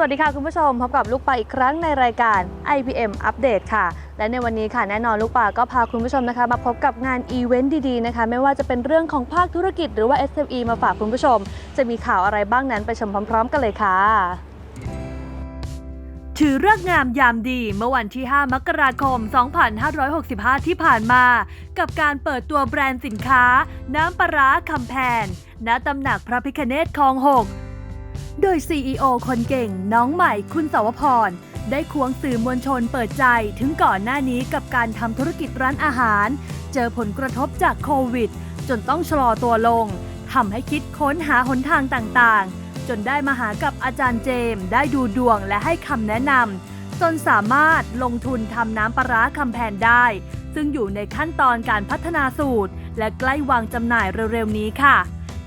วัสดีค่ะคุณผู้ชมพบกับลูกปลาอีกครั้งในรายการ IPM อัปเดตค่ะ และในวันนี้ค่ะแน่นอนลูกปลาก็พาคุณผู้ชมนะคะ มาพบกับงานอีเวนต์ดีๆนะคะ ไม่ว่าจะเป็นเรื่องของภาคธุรกิจหรือว่า SME มาฝากคุณผู้ชม จะมีข่าวอะไรบ้างนั้นไปชมพร้อม ๆ กันเลยค่ะถือเลิกษ์งามยามดีเมื่อวันที่ 5 มกราคม 2565 ที่ผ่านมา กับการเปิดตัวแบรนด์สินค้า น้ำปลาร้าคำแพนณตำหนักพระพิคเนตคลอง 6 โดย CEO คนเก่งน้องใหม่คุณสาวพร ได้ควงสื่อมวลชนเปิดใจถึงก่อนหน้านี้กับการทำธุรกิจร้านอาหาร เจอผลกระทบจากโควิด จนต้องชะลอตัวลงทำให้คิดค้นหาหนทางต่างๆ จนได้มาหากับอาจารย์เจมส์ได้ดูดวงและให้คำแนะนำจนสามารถลงทุนทำน้ำปลาร้าคำแพนได้ ซึ่งอยู่ในขั้นตอนการพัฒนาสูตร และใกล้วางจำหน่ายเร็วๆนี้ค่ะ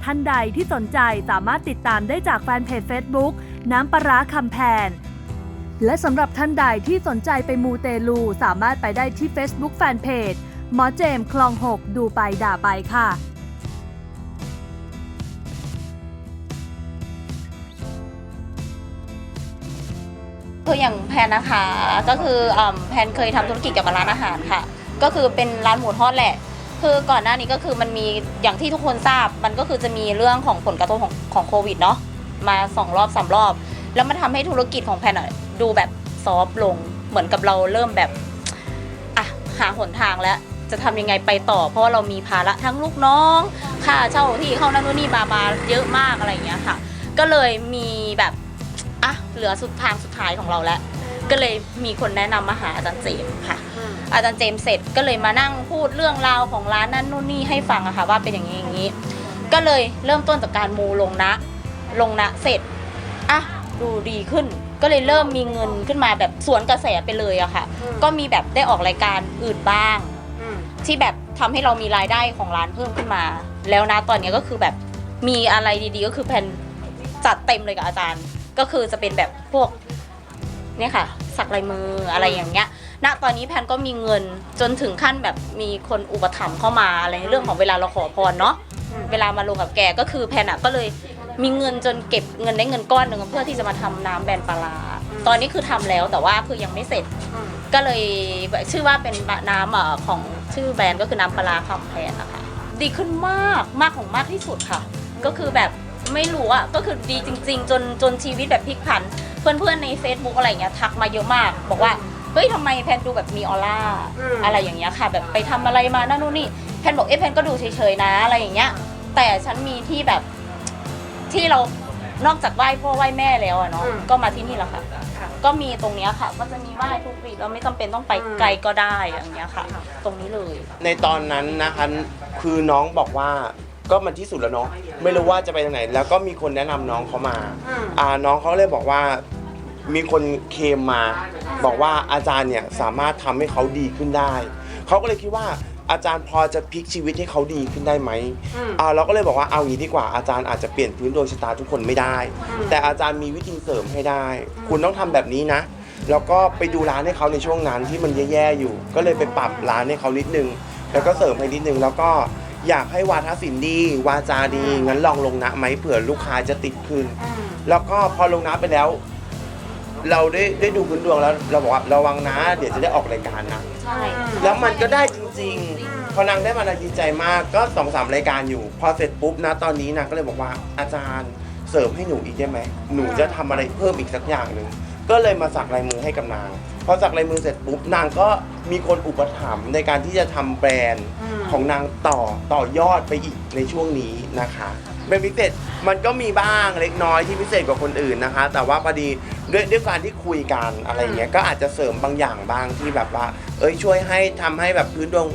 ท่านใดที่สนใจสามารถติดตามได้จากแฟนเพจ Facebook น้ำปลาร้าคำแพน และสำหรับท่านใดที่สนใจไปมูเตลู สามารถไปได้ที่ Facebook แฟนเพจหมอเจมคลอง 6 ดูไปด่าไปค่ะคืออย่างแพนนะคะก็คืออแพนเคยทำธุรกิจเกี่ยวกับร้านอาหารค่ะ ก็คือเป็นร้านหมูทอดแหละ คือก่อนหน้านี้ก็คือมันมีอย่างที่ทุกคนทราบ มันก็คือจะมีเรื่องของผลกระทบของของโควิดเนาะมาสองรอบสามรอบ แล้วมันทำให้ธุรกิจของแพนอะดูแบบซอฟต์ลงเหมือนกับเราเริ่มแบบอะหาหนทางแล้ว จะทำยังไงไปต่อ เพราะว่าเรามีภาระทั้งลูกน้องค่าเช่าที่เข้านั่นนู่นนี่มามาเยอะมากอะไรอย่างเงี้ยค่ะ ก็เลยมีแบบอะเหลือสุดทางสุดท้ายของเราแล้ว ก็เลยมีคนแนะนำมาหาอาจารย์เจมส์ค่ะ อาจารย์เจมส์เสร็จก็เลยมานั่งพูดเรื่องราวของร้านนั่นนู่นนี่ให้ฟังอะค่ะว่าเป็นอย่างนี้อย่างนี้ ก็เลยเริ่มต้นจากการมูลงนะ ลงนะเสร็จอะดูดีขึ้น ก็เลยเริ่มมีเงินขึ้นมาแบบสวนกระแสไปเลยอะค่ะก็มีแบบได้ออกรายการอื่นบ้างที่แบบทำให้เรามีรายได้ของร้านเพิ่มขึ้นมา แล้วนะตอนนี้ก็คือแบบมีอะไรดีๆ ก็คือแผนจัดเต็มเลยกับอาจารย์ ก็คือจะเป็นแบบพวกเนี่ยค่ะ สักลายมืออะไรอย่างเงี้ย ณตอนนี้แพนก็มีเงินจนถึงขั้นแบบมีคนอุปถัมภ์เข้ามาอะไรในเรื่องของเวลาเราขอพรเนาะเวลามาลงกับแกก็คือแพนอะก็เลยมีเงินจนเก็บเงินได้เงินก้อนหนึ่งเพื่อที่จะมาทำน้ำแบรนด์ปลาร้าตอนนี้คือทำแล้วแต่ว่าคือยังไม่เสร็จ ก็เลยชื่อว่าเป็นน้ำเอ่อของชื่อแบรนด์ก็คือน้ำปลาร้าคำแพนนะคะดีขึ้นมากมากของมากที่สุดค่ะ ก็คือแบบไม่รู้อะก็คือดีจริง ๆ จนจนชีวิตแบบพลิกผัน เพื่อนๆใน Facebook อะไรเงี้ยทักมาเยอะมาก บอกว่า เฮ้ยทำไมแพนดูแบบมีออร่าอืมอะไรอย่างเงี้ยค่ะ แบบไปทำอะไรมานั่นนู่นนี่แพนบอกเอ๊ะแพนก็ดูเฉยๆนะอะไรอย่างเงี้ย แต่ฉันมีที่แบบที่เรานอกจากไหว้พ่อไหว้แม่แล้วอะเนาะอืมก็มาที่นี่แหละค่ะค่ะ ก็มีตรงเนี้ยค่ะ ก็จะมีไหว้ทุกปีเราไม่จำเป็นต้องไปอืมไกลก็ได้อย่างเงี้ยค่ะ ตรงนี้เลย ในตอนนั้นนะคะคือน้องบอกว่าก็มันที่สุดแล้วเนาะไม่รู้ว่าจะไปทางไหน แล้วก็มีคนแนะนำน้องเขามาอืมอ่าน้องเขาเลยบอกว่า มีคนเคลมมา บอกว่าอาจารย์เนี่ยสามารถทำให้เขาดีขึ้นได้ เขาก็เลยคิดว่าอาจารย์พอจะพลิกชีวิตให้เขาดีขึ้นได้ไหมอืม อ่าเราก็เลยบอกว่าเอางี้ดีกว่าอาจารย์อาจจะเปลี่ยนพื้นดวงชะตาทุกคนไม่ได้อืมแต่อาจารย์มีวิธีเสริมให้ได้ คุณต้องทำแบบนี้นะ แล้วก็ไปดูร้านให้เขาในช่วงนั้นที่มันแย่ๆอยู่ ก็เลยไปปรับร้านให้เขานิดนึง แล้วก็เสริมให้นิดนึง แล้วก็อยากให้วาทศิลป์ดี วาจาดี งั้นลองลงนะไหมเผื่อลูกค้าจะติดขึ้น แล้วก็พอลงน้ำไปแล้ว เราได้ได้ดูพื้นดวงแล้วเราบอกว่าระวังนะ เดี๋ยวจะได้ออกรายการนะ ใช่ แล้วมันก็ได้จริงๆ พอนางได้มานางดีใจมากก็สองสามรายการอยู่ พอเสร็จปุ๊บนะตอนนี้นางก็เลยบอกว่าอาจารย์เสริมให้หนูอีกได้ไหมหนูจะทำอะไรเพิ่มอีกสักอย่างหนึ่งก็เลยมาสักลายมือให้กับนาง พอสักลายมือเสร็จปุ๊บนางก็มีคนอุปถัมภ์ในการที่จะทำแบรนด์อืม ของนางต่อต่อยอดไปอีกในช่วงนี้นะคะเป็นพิเศษมันก็มีบ้างเล็กน้อยที่พิเศษกว่าคนอื่นนะคะ แต่ว่าพอดี ด้วยด้วยการที่คุยกันอะไรเงี้ยก็อาจจะเสริมบางอย่างบ้างที่แบบว่า เอ้ยช่วยให้ทำให้แบบพื้นดวง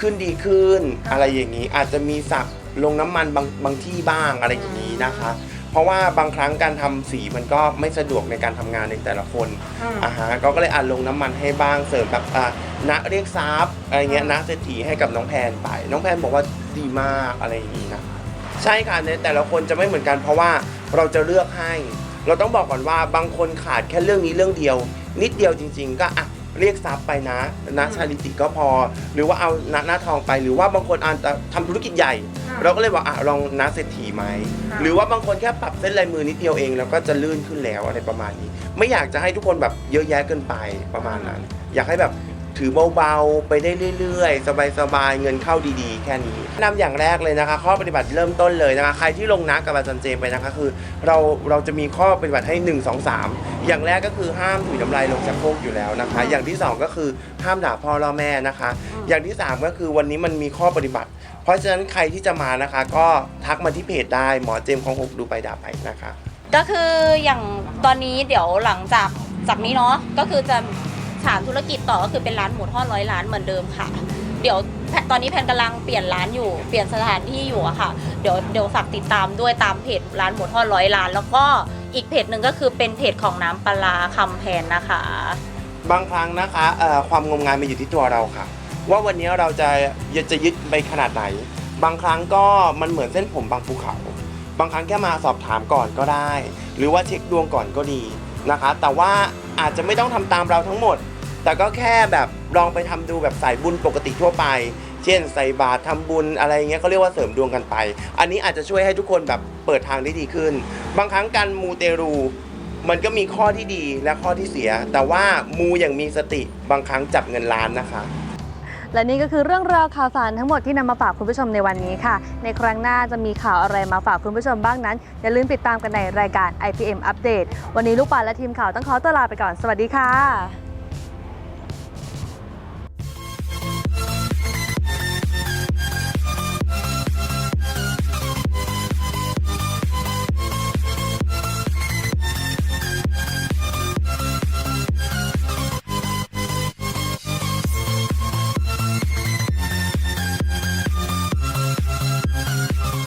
ขึ้นดีขึ้น อะไรอย่างนี้ อาจจะมีสักลงน้ำมันบางบางที่บ้างอะไรอย่างนี้นะคะ เพราะว่าบางครั้งการทำสีมันก็ไม่สะดวกในการทำงานในแต่ละคน อืม อ่าฮะก็เลยอัดลงน้ำมันให้บ้างเสริมแบบอ่าณเรียกทรัพย์อะไรเงี้ยณเศรษฐีให้กับน้องแพนไป น้องแพนบอกว่าดีมากอะไรอย่างนี้นะใช่ค่ะในแต่ละคนจะไม่เหมือนกันเพราะว่าเราจะเลือกให้ เราต้องบอกก่อนว่าบางคนขาดแค่เรื่องนี้เรื่องเดียว นิดเดียวจริง ๆ ก็อะเรียกทรัพย์ไปนะนะชาลิติก็พอ หรือว่าเอาหน้าหน้าทองไป หรือว่าบางคนอาจจะทำธุรกิจใหญ่เราก็เลยบอกอะลองนะเศรษฐีไหมหรือว่าบางคนแค่ปรับเส้นลายมือนิดเดียวเอง แล้วก็จะลื่นขึ้นแล้วอะไรประมาณนี้ ไม่อยากจะให้ทุกคนแบบเยอะแยะเกินไปประมาณนั้น อยากให้แบบ ถือเบาๆ ไปได้เรื่อยๆ สบายๆ เงินเข้าดีๆ แค่นี้นำอย่างแรกเลยนะคะ ข้อปฏิบัติเริ่มต้นเลยนะคะ ใครที่ลงนะกับอาจารย์เจมไปนะคะคือเราเราจะมีข้อปฏิบัติให้ 1 2 3 อย่างแรกก็คือห้ามถุยน้ำลายลงจากโครกอยู่แล้วนะคะ อย่างที่สองก็คือห้ามด่าพ่อล่อแม่นะคะ อย่างที่สามก็คือวันนี้มันมีข้อปฏิบัติ เพราะฉะนั้นใครที่จะมานะคะ ก็ทักมาที่เพจได้หมอเจมของหกดูไปด่าไปนะคะ ก็คืออย่างตอนนี้เดี๋ยวหลังจากจากนี้เนาะก็คือจะ ฐานธุรกิจต่อก็คือเป็นร้านหมูทอดร้อยล้านเหมือนเดิมค่ะ เดี๋ยวตอนนี้แพนกำลังเปลี่ยนร้านอยู่เปลี่ยนสถานที่อยู่อะค่ะ เดี๋ยวเดี๋ยวฝากติดตามด้วยตามเพจร้านหมูทอดร้อยล้าน แล้วก็อีกเพจหนึ่งก็คือเป็นเพจของน้ำปลาร้าคำแพนนะคะ บางครั้งนะคะเอ่อความงมงายมันอยู่ที่ตัวเราค่ะ ว่าวันนี้เราจะจะยึดไปขนาดไหน บางครั้งก็มันเหมือนเส้นผมบางภูเขา บางครั้งแค่มาสอบถามก่อนก็ได้ หรือว่าเช็คดวงก่อนก็ดีนะคะ แต่ว่าอาจจะไม่ต้องทำตามเราทั้งหมด แต่ก็แค่แบบลองไปทำดูแบบสายบุญปกติทั่วไป เช่นใส่บาตรทำบุญอะไรเงี้ยเขาเรียกว่าเสริมดวงกันไป อันนี้อาจจะช่วยให้ทุกคนแบบเปิดทางได้ดีขึ้น บางครั้งการมูเตรูมันก็มีข้อที่ดีและข้อที่เสีย แต่ว่ามูอย่างมีสติบางครั้งจับเงินล้านนะคะและนี่ก็คือเรื่องราวข่าวสารทั้งหมดที่นำมาฝากคุณผู้ชมในวันนี้ค่ะ ในครั้งหน้าจะมีข่าวอะไรมาฝากคุณผู้ชมบ้างนั้น อย่าลืมติดตามกันในรายการ IPM Update วันนี้ลูกปานและทีมข่าวต้องขอตัวลาไปก่อน สวัสดีค่ะ